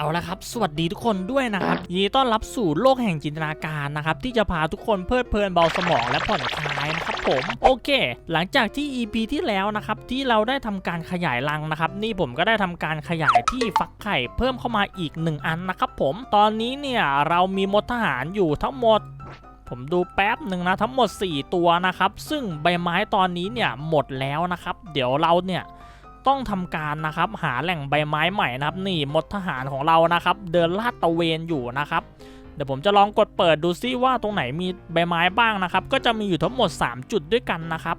เอาละครับ สวัสดีทุกคนด้วยนะครับยินดีต้อนรับสู่โลกแห่งจินตนาการนะครับ ที่จะพาทุกคนเพลิดเพลินเบาสมองและผ่อนคลายนะครับผม โอเค หลังจากที่ EP ที่แล้วนะครับ ที่เราได้ทำการขยายรังนะครับ นี่ผมก็ได้ทำการขยายที่ฟักไข่เพิ่มเข้ามาอีก 1 อันนะครับผม ตอนนี้เนี่ยเรามีมดทหารอยู่ทั้งหมดผมดูแป๊บหนึ่งนะทั้งหมด 4 ตัวนะครับ ซึ่งใบไม้ตอนนี้เนี่ยหมดแล้วนะครับ เดี๋ยวเราเนี่ย ต้องทำการนะครับหาแหล่งใบไม้ใหม่นะครับนี่มดทหารของเรานะครับ เดินลาดตะเวนอยู่นะครับเดี๋ยวผมจะลองกดเปิดดูซิว่าตรงไหนมีใบไม้บ้างนะครับ ก็จะมีอยู่ทั้งหมด 3 จุดด้วยกันนะครับ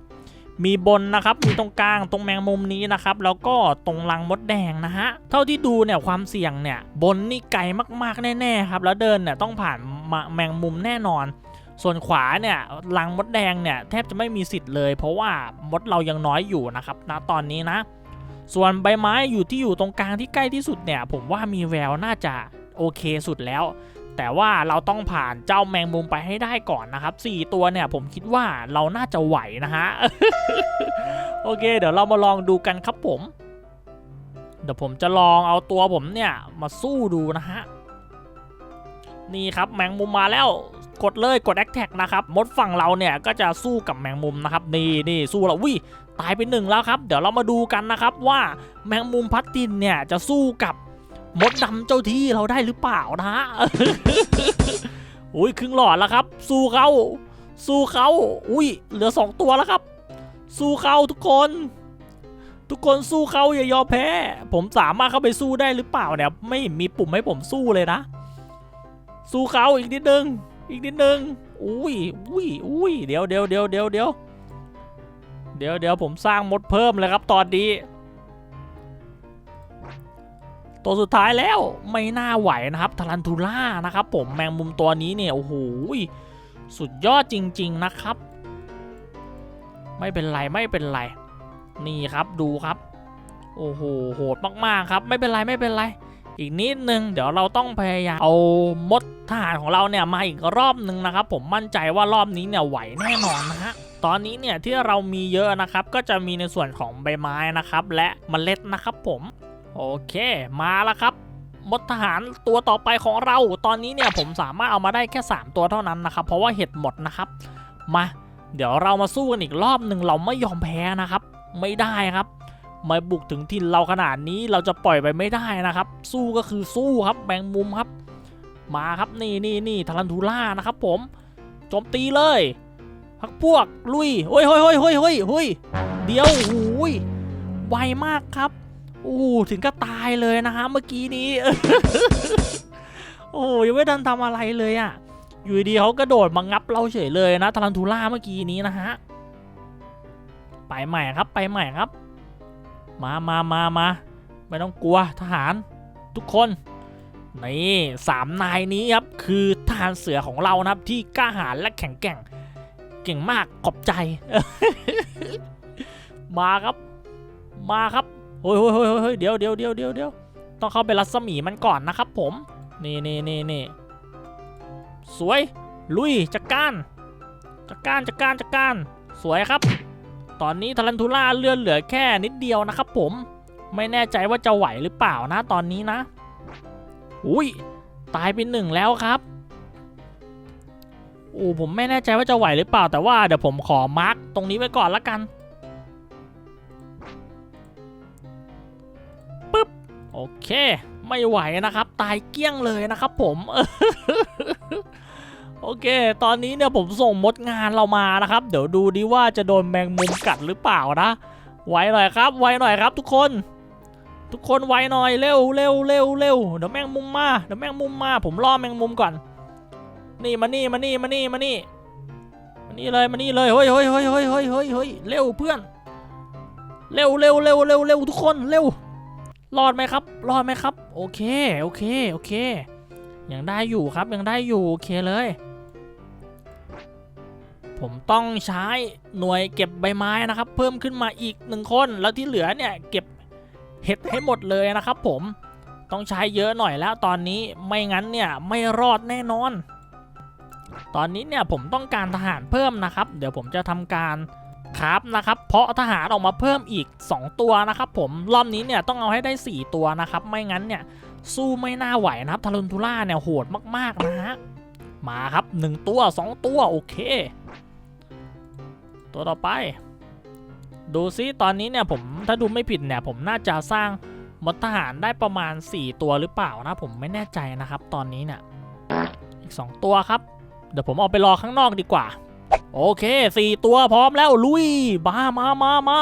มีบนนะครับมีตรงกลางตรงแมงมุมนี้นะครับ แล้วก็ตรงรังมดแดงนะฮะเท่าที่ดูเนี่ยความเสี่ยงเนี่ยบนนี่ไกลมากๆแน่ๆครับแล้วเดินเนี่ยต้องผ่านแมงมุมแน่นอนส่วนขวาเนี่ยรังมดแดงเนี่ยแทบจะไม่มีสิทธิ์เลย เพราะว่ามดเรายังน้อยอยู่นะครับณตอนนี้นะ ส่วนใบไม้อยู่ที่อยู่ตรงกลางที่ใกล้ที่สุดเนี่ย ผมว่ามีแววน่าจะโอเคสุดแล้ว แต่ว่าเราต้องผ่านเจ้าแมงมุมไปให้ได้ก่อนนะครับ 4 ตัวเนี่ยผมคิดว่าเราน่าจะไหวนะฮะ โอเค เดี๋ยวเรามาลองดูกันครับผม เดี๋ยวผมจะลองเอาตัวผมเนี่ยมาสู้ดูนะฮะ นี่ครับแมงมุมมาแล้วกดเลยกดแอคแท็กนะครับ มดฝั่งเราเนี่ยก็จะสู้กับแมงมุมนะครับ นี่นี่สู้แล้ววิ ตายไปหนึ่งแล้วครับ เดี๋ยวเรามาดูกันนะครับว่าแมงมุมพัดดินเนี่ยจะสู้กับมดดำเจ้าที่เราได้หรือเปล่านะฮะอุ้ยครึ่งหลอดแล้วครับ สู้เขาสู้เขาอุ้ยเหลือสองตัวแล้วครับ สู้เขาทุกคน ทุกคนสู้เขาอย่ายอมแพ้ ผมสามารถเข้าไปสู้ได้หรือเปล่าเนี่ย ไม่มีปุ่มให้ผมสู้เลยนะ สู้เขาอีกนิดนึง อีกนิดนึง อุ้ยอุ้ยอุ้ยเดี๋ยวเดี๋ยวเดี๋ยวเดี๋ยวเดี๋ยว เดี๋ยวเดี๋ยวผมสร้างมดเพิ่มเลยครับตอนนี้ ตัวสุดท้ายแล้วไม่น่าไหวนะครับทารันทูล่านะครับ ผมแมงมุมตัวนี้เนี่ยโอ้โหสุดยอดจริง ๆนะครับ ไม่เป็นไรไม่เป็นไร นี่ครับดูครับ โอ้โหโหดมากๆครับ ไม่เป็นไรไม่เป็นไร อีกนิดนึงเดี๋ยวเราต้องพยายามเอามดทหารของเราเนี่ยมาอีกรอบนึงนะครับ ผมมั่นใจว่ารอบนี้เนี่ยไหวแน่นอนนะฮะ ตอนนี้เนี่ยที่เรามีเยอะนะครับ ก็จะมีในส่วนของใบไม้นะครับ และเมล็ดนะครับผม โอเค มาแล้วครับมดทหารตัวต่อไปของเรา ตอนนี้เนี่ยผมสามารถเอามาได้แค่ 3 ตัวเท่านั้นนะครับ เพราะว่าเห็ดหมดนะครับ มา เดี๋ยวเรามาสู้กันอีกรอบหนึ่งเราไม่ยอมแพ้นะครับ ไม่ได้ครับมาบุกถึงถิ่นเราขนาดนี้เราจะปล่อยไปไม่ได้นะครับ สู้ก็คือสู้ครับแมงมุมครับ มาครับนี่นี่นี่ทารันทูล่านะครับ ผมโจมตีเลย พักพวกลุยเฮ้ยเฮ้ยเฮ้ยเฮ้ยเฮ้ยเฮ้ยเดี๋ยวโอ้ยไวมากครับโอ้ถึงก็ตายเลยนะฮะเมื่อกี้นี้ โอ้ยังไม่ทันทำอะไรเลยอะ่ะ อยู่ดีเขากระโดดมางับเราเฉยเลยนะทารันทูล่าเมื่อกี้นี้นะฮะไปใหม่ครับไปใหม่ครับ มามามามาไม่ต้องกลัวทหารทุกคนนี่สามนายนี้ครับคือทหารเสือของเรานะครับที่กล้าหาญและแข็งแกร่ง เก่งมากขอบใจ มาครับ มาครับโอ้ยโอ้ยโอ้ยโอ้ยเดี๋ยวเดี๋ยวเดี๋ยวเดี๋ยวเดี๋ยวต้องเข้าไปรัศมีมันก่อนนะครับ ผม นี่นี่นี่นี่สวย ลุยจัดการจัดการจัดการจัดการ สวยครับ ตอนนี้ทารันทูล่าเลื่อนเหลือแค่นิดเดียวนะครับ ผม ไม่แน่ใจว่าจะไหวหรือเปล่านะตอนนี้นะ อุ้ยตายไปหนึ่งแล้วครับ อ้ผมไม่แน่ใจว่าจะไหวหรือเปล่าแต่ว่าเดี๋ยวผมขอมาร์กตรงนี้ไว้ก่อนละกันปึ๊บโอเค ไม่ไหวนะครับ ตายเกลี้ยงเลยนะครับผมโอเค ตอนนี้เนี่ยผมส่งมดงานเรามานะครับ เดี๋ยวดูดิว่าจะโดนแมงมุมกัดหรือเปล่านะ ไวหน่อยครับ ไวหน่อยครับ ทุกคน ทุกคนไวหน่อยเร็วเร็วเร็วเร็วเดี๋ยวแมงมุมมา เดี๋ยวแมงมุมมา ผมล่อแมงมุมก่อน นี่มานี่มานี่มานี่มานี่มานี่เลยมานี่เลยเฮ้ยเฮ้ยเฮ้ยเฮ้ยเฮ้ยเฮ้ยเฮ้ยเร็วเพื่อน เร็วเร็วเร็วเร็วเร็วทุกคนเร็วรอดไหมครับรอดไหมครับ โอเคโอเคโอเคยังได้อยู่ครับยังได้อยู่โอเคเลย ผมต้องใช้หน่วยเก็บใบไม้นะครับ เพิ่มขึ้นมาอีกหนึ่งคนแล้วที่เหลือเนี่ยเก็บเห็ดให้หมดเลยนะครับ ผมต้องใช้เยอะหน่อยแล้วตอนนี้ไม่งั้นเนี่ยไม่รอดแน่นอน ตอนนี้เนี่ยผมต้องการทหารเพิ่มนะครับ เดี๋ยวผมจะทำการครับนะครับ เพราะทหารออกมาเพิ่มอีก 2 ตัวนะครับ ผมรอบนี้เนี่ยต้องเอาให้ได้ 4 ตัวนะครับ ไม่งั้นเนี่ยสู้ไม่น่าไหวนะครับทารุนทุล่าเนี่ยโหดมากๆนะฮะมาครับ 1 ตัว 2 ตัวโอเค ตัวต่อไป ดูซิตอนนี้เนี่ยผมถ้าดูไม่ผิดเนี่ยผมน่าจะสร้างมดทหารได้ประมาณ 4 ตัวหรือเปล่านะ ผมไม่แน่ใจนะครับ ตอนนี้เนี่ยอีก 2 ตัวครับ เดี๋ยวผมเอาไปรอข้างนอกดีกว่า โอเคสี่ตัวพร้อมแล้วลุยมามามา มา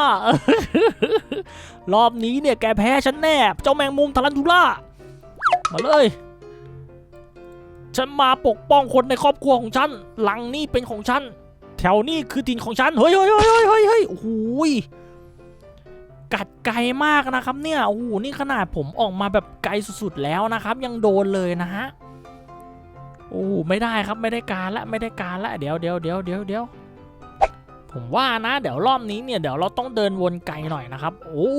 รอบนี้เนี่ยแกแพ้ฉันแน่ เจ้าแมงมุมทารันทูล่า มาเลย ฉันมาปกป้องคนในครอบครัวของฉัน หลังนี่เป็นของฉัน แถวนี้คือถิ่นของฉัน เฮ้ยเฮ้ยเฮ้ยเฮ้ยเฮ้ยโอ้โหยกัดไกลมากนะครับเนี่ย โอ้โห นี่ขนาดผมออกมาแบบไกลสุดๆแล้วนะครับ ยังโดนเลยนะฮะ โอ้ไม่ได้ครับไม่ได้การละไม่ได้การละเดี๋ยวเดี๋ยวเดี๋ยวเดี๋ยวเดี๋ยวผมว่านะเดี๋ยวรอบนี้เนี่ยเดี๋ยวเราต้องเดินวนไกลหน่อยนะครับ โอ้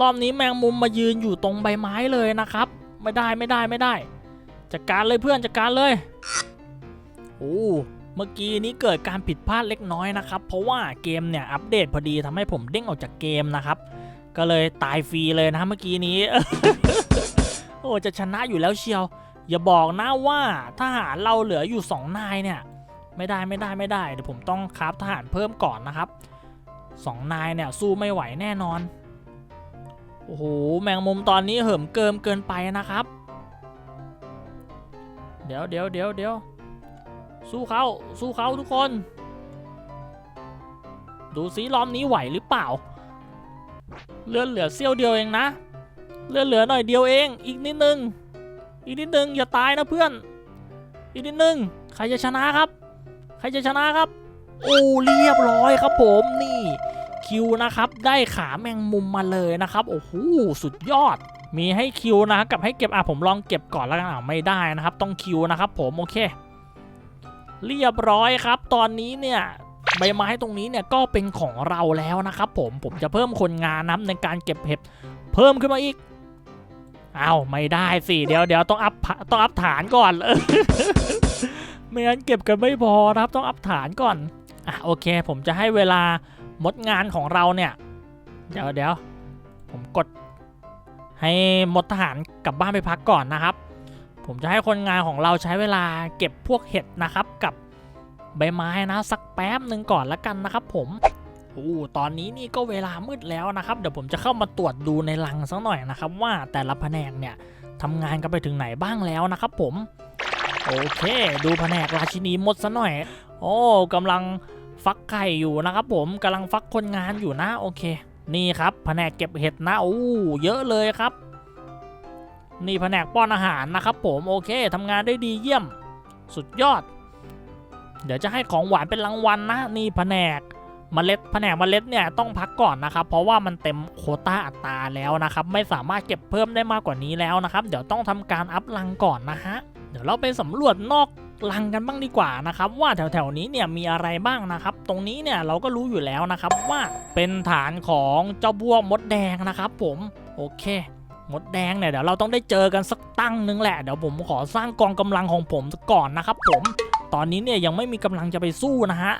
รอบนี้แมงมุมมายืนอยู่ตรงใบไม้เลยนะครับ ไม่ได้ไม่ได้ไม่ได้จัดการเลยเพื่อนจัดการเลยโอ้เมื่อกี้นี้เกิดการผิดพลาดเล็กน้อยนะครับ เพราะว่าเกมเนี่ยอัปเดตพอดีทำให้ผมเด้งออกจากเกมนะครับ ก็เลยตายฟรีเลยนะเมื่อกี้นี้ โอ้จะชนะอยู่แล้วเชียว อย่าบอกนะว่าทหารเราเหลืออยู่ 2 นายเนี่ย ไม่ได้ไม่ได้ไม่ได้เดี๋ยวผมต้องคราฟทหารเพิ่มก่อนนะครับ 2 นายเนี่ยสู้ไม่ไหวแน่นอน โอ้โหแมงมุมตอนนี้เหิมเกิมเกินไปนะครับ เดี๋ยวเดี๋ยวเดี๋ยวเดี๋ยวสู้เขาสู้เขาทุกคน ดูซิรอบนี้ไหวหรือเปล่า เลือดเหลือเสี้ยวเดียวเองนะ เลือดเหลือหน่อยเดียวเองอีกนิดนึง อีกนิดนึงอย่าตายนะเพื่อน อีกนิดนึงใครจะชนะครับ ใครจะชนะครับ โอ้เรียบร้อยครับผมนี่คิวนะครับได้ขาแมงมุมมาเลยนะครับโอ้โหสุดยอด มีให้คิวนะกับให้เก็บอะผมลองเก็บก่อนแล้วกันอะไม่ได้นะครับ ต้องคิวนะครับ ผมโอเค เรียบร้อยครับ ตอนนี้เนี่ยใบไม้ตรงนี้เนี่ยก็เป็นของเราแล้วนะครับ ผมผมจะเพิ่มคนงานนะครับในการเก็บเห็บเพิ่มขึ้นมาอีก เอาไม่ได้สิเดี๋ยวเดี๋ยวต้องอัพต้องอัพฐานก่อนไม่งั้นเก็บกันไม่พอนะครับต้องอัพฐานก่อนอะโอเค ผมจะให้เวลามดงานของเราเนี่ย เดี๋ยวเดี๋ยวผมกด ให้มดทหารกลับบ้านไปพักก่อนนะครับ ผมจะให้คนงานของเราใช้เวลาเก็บพวกเห็ดนะครับกับใบไม้นะสักแป๊บหนึ่งก่อนละกันนะครับผม โอ้ตอนนี้นี่ก็เวลามืดแล้วนะครับ เดี๋ยวผมจะเข้ามาตรวจดูในรังสักหน่อยนะครับ ว่าแต่ละแผนกเนี่ยทำงานกันไปถึงไหนบ้างแล้วนะครับ ผม โอเค ดูแผนกราชินีมดซะหน่อย โอ้กำลังฟักไข่อยู่นะครับผมกำลังฟักคนงานอยู่นะโอเค นี่ครับแผนกเก็บเห็ดนะโอ้เยอะเลยครับ นี่แผนกป้อนอาหารนะครับผมโอเคทำงานได้ดีเยี่ยม สุดยอด เดี๋ยวจะให้ของหวานเป็นรางวัลนะนี่แผนก เมล็ดแผนกเมล็ดเนี่ยต้องพักก่อนนะครับ เพราะว่ามันเต็มโคต้าอัตราแล้วนะครับ ไม่สามารถเก็บเพิ่มได้มากกว่านี้แล้วนะครับ เดี๋ยวต้องทำการอัพรังก่อนนะฮะ เดี๋ยวเราไปสำรวจนอกรังกันบ้างดีกว่านะครับ ว่าแถวๆนี้เนี่ยมีอะไรบ้างนะครับ ตรงนี้เนี่ยเราก็รู้อยู่แล้วนะครับว่าเป็นฐานของเจ้าบัวมดแดงนะครับ ผมโอเคมดแดงเนี่ยเดี๋ยวเราต้องได้เจอกันสักตั้งหนึงแหละเดี๋ยวผมขอสร้างกองกำลังของผมก่อนนะครับ ผม ตอนนี้เนี่ยยังไม่มีกำลังจะไปสู้นะฮะ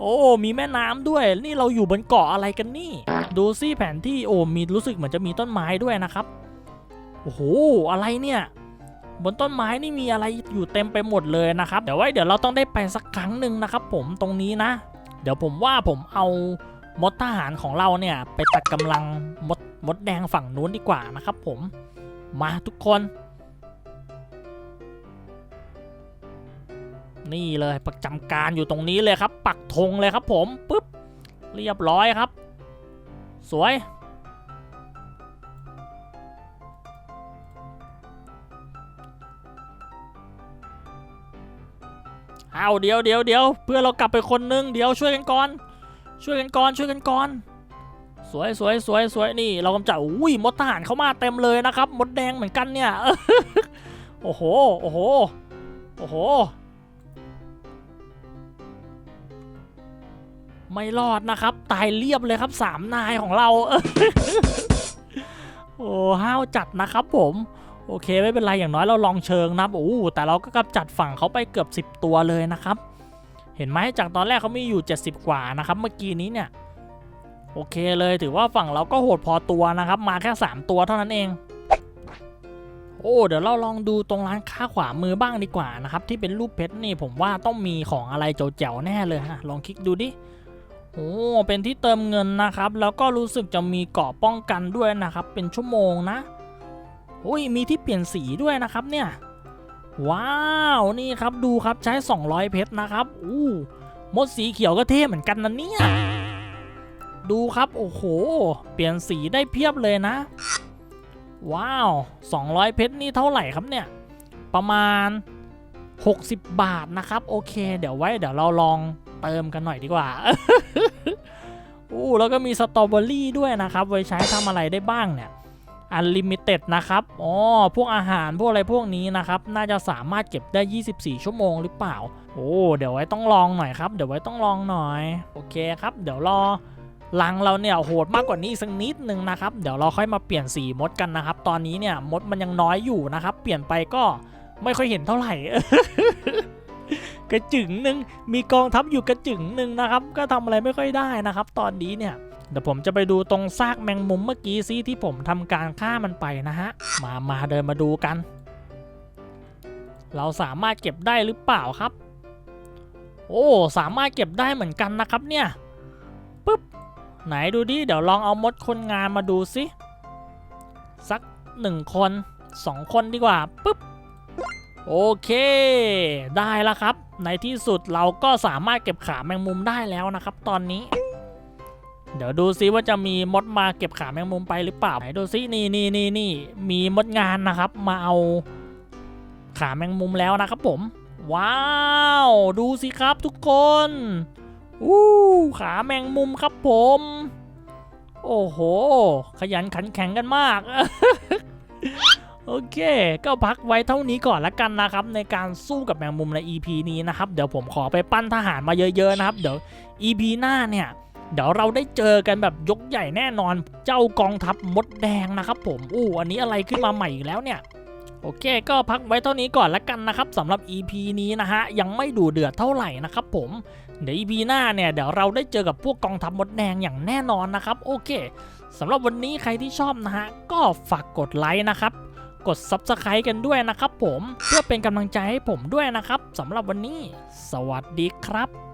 โอ้ มีแม่น้ำด้วย นี่เราอยู่บนเกาะอะไรกันนี่ ดูซิแผนที่โอ้มีรู้สึกเหมือนจะมีต้นไม้ด้วยนะครับ โอ้โห อะไรเนี่ย บนต้นไม้นี่มีอะไรอยู่เต็มไปหมดเลยนะครับ เดี๋ยวไว้เดี๋ยวเราต้องได้ไปสักครั้งหนึ่งนะครับ ผมตรงนี้นะ เดี๋ยวผมว่าผมเอามดทหารของเราเนี่ย ไปตัดกำลังมดมดแดงฝั่งนู้นดีกว่านะครับ ผม มาทุกคน นี่เลยประจำการอยู่ตรงนี้เลยครับ ปักธงเลยครับผมปุ๊บเรียบร้อยครับ สวย เอาเดี๋ยวเดี๋ยวเดี๋ยวเพื่อเรากลับไปคนนึงเดี๋ยวช่วยกันก่อน ช่วยกันก่อนช่วยกันก่อน สวยสวยสวยสวยนี่ เรากำจัดอุ้ยมดทหารเข้ามาเต็มเลยนะครับ มดแดงเหมือนกันเนี่ย โอ้โห โอ้โห โอ้โห ไม่รอดนะครับ ตายเรียบเลยครับสามนายของเรา โอ้ห้าวจัดนะครับผมโอเคไม่เป็นไรอย่างน้อยเราลองเชิงนะโอ้แต่เราก็กำจัดฝั่งเขาไปเกือบ 10 ตัวเลยนะครับ เห็นไหมจากตอนแรกเขามีอยู่ 70 กว่านะครับ เมื่อกี้นี้เนี่ย โอเคเลยถือว่าฝั่งเราก็โหดพอตัวนะครับ มาแค่ 3 ตัวเท่านั้นเอง โอ้เดี๋ยวเราลองดูตรงร้านค้าขวามือบ้างดีกว่านะครับ ที่เป็นรูปเพชรนี่ผมว่าต้องมีของอะไรเจ๋วๆแน่เลยฮะลองคลิกดูดิ โอ้เป็นที่เติมเงินนะครับ แล้วก็รู้สึกจะมีเกาะป้องกันด้วยนะครับ เป็นชั่วโมงนะโอ้ยมีที่เปลี่ยนสีด้วยนะครับเนี่ย ว้าวนี่ครับดูครับใช้ 200 เพชรนะครับอู้มดสีเขียวก็เท่เหมือนกันนะเนี่ย ดูครับโอ้โห เปลี่ยนสีได้เพียบเลยนะ ว้าว 200 เพชรนี่เท่าไหร่ครับเนี่ย ประมาณ 60 บาทนะครับ โอเค เดี๋ยวไว้เดี๋ยวเราลอง เติมกันหน่อยดีกว่าอู้แล้วก็มีสตรอเบอรี่ด้วยนะครับ ไว้ใช้ทำอะไรได้บ้างเนี่ยอันลิมิเต็ดนะครับ อ๋อ พวกอาหารพวกอะไรพวกนี้นะครับ น่าจะสามารถเก็บได้ 24 ชั่วโมงหรือเปล่า โอ้ เดี๋ยวไว้ต้องลองหน่อยครับ เดี๋ยวไว้ต้องลองหน่อย โอเคครับ เดี๋ยวรอลังเราเนี่ยโหดมากกว่านี้สักนิดนึงนะครับ เดี๋ยวเราค่อยมาเปลี่ยนสีมดกันนะครับ ตอนนี้เนี่ยมดมันยังน้อยอยู่นะครับ เปลี่ยนไปก็ไม่ค่อยเห็นเท่าไหร่ กระจึงหนึ่งมีกองทัพอยู่กระจึงหนึ่งนะครับ ก็ทำอะไรไม่ค่อยได้นะครับ ตอนนี้เนี่ยเดี๋ยวผมจะไปดูตรงซากแมงมุมเมื่อกี้ซิที่ผมทำการฆ่ามันไปนะฮะมามาเดินมาดูกัน เราสามารถเก็บได้หรือเปล่าครับ โอ้สามารถเก็บได้เหมือนกันนะครับเนี่ยปึ๊บไหนดูดิเดี๋ยวลองเอามดคนงานมาดูสิสักหนึ่งคนสองคนดีกว่าปึ๊บโอเค ได้แล้วครับ ในที่สุดเราก็สามารถเก็บขาแมงมุมได้แล้วนะครับ ตอนนี้ เดี๋ยวดูซิว่าจะมีมดมาเก็บขาแมงมุมไปหรือเปล่าไหนดูซินี่นี่นี่นี่มีมดงานนะครับ มาเอาขาแมงมุมแล้วนะครับผม ว้าว ดูสิครับทุกคนอู้ขาแมงมุมครับผม โอ้โห ขยันขันแข็งกันมาก โอเค ก็พักไว้เท่านี้ก่อนละกันนะครับ ในการสู้กับแมงมุมใน EP นี้นะครับ เดี๋ยวผมขอไปปั้นทหารมาเยอะๆนะครับ เดี๋ยว EP หน้าเนี่ยเดี๋ยวเราได้เจอกันแบบยกใหญ่แน่นอน เจ้ากองทัพมดแดงนะครับ ผมอู้อันนี้อะไรขึ้นมาใหม่อีกแล้วเนี่ยโอเค ก็พักไว้เท่านี้ก่อนละกันนะครับสำหรับ EP นี้นะฮะยังไม่ดูเดือดเท่าไหร่นะครับผมเดี๋ยว EP หน้าเนี่ยเดี๋ยวเราได้เจอกับพวกกองทัพมดแดงอย่างแน่นอนนะครับ โอเคสำหรับวันนี้ใครที่ชอบนะฮะก็ฝากกดไลค์นะครับ กด Subscribe กันด้วยนะครับผม เพื่อเป็นกำลังใจให้ผมด้วยนะครับสำหรับวันนี้ สวัสดีครับ